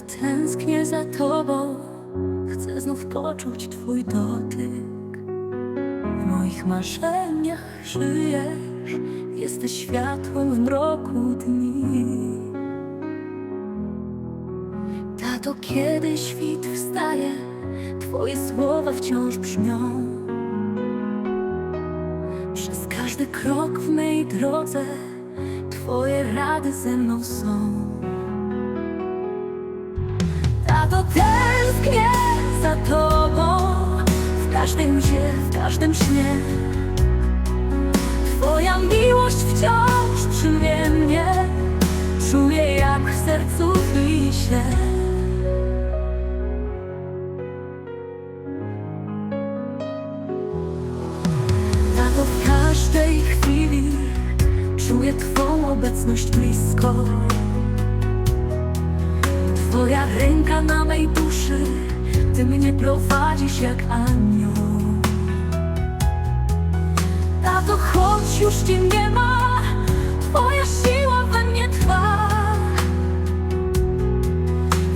tęsknię za tobą, chcę znów poczuć twój dotyk. W moich marzeniach żyjesz, jesteś światłem w mroku dni. Tato, kiedy świt wstaje, twoje słowa wciąż brzmią. Przez każdy krok w mej drodze, twoje rady ze mną są. Każdym zie, w każdym śnie. Twoja miłość wciąż przy mnie Czuję jak w sercu wiśnie Tato, w każdej chwili Czuję Twą obecność blisko. Twoja ręka na mej duszy Ty mnie prowadzisz jak anioł. Tato, choć już Cię nie ma Twoja siła we mnie trwa.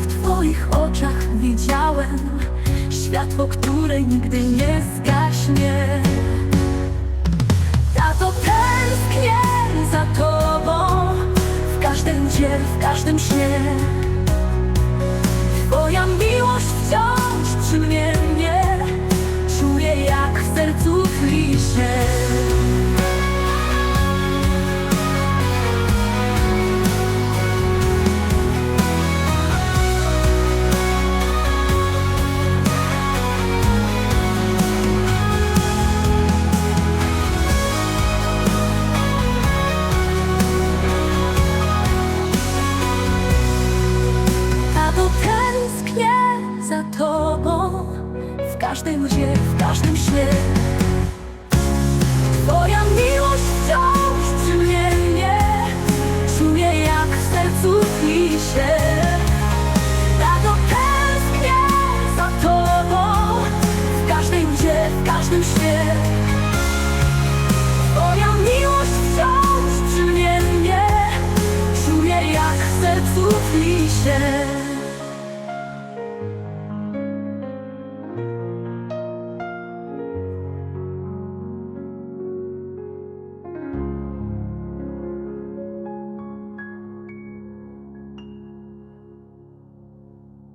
W Twoich oczach widziałem Światło, które nigdy nie zgaśnie. Tato, tęsknię za Tobą W każdym dzień, w każdym śnie każdym łzie, w każdym śnie. Twoja miłość wciąż przy mnie mnie Czuję jak w sercu tkwi się. Tak tęsknię za Tobą. W każdym łzie, w każdym śnie.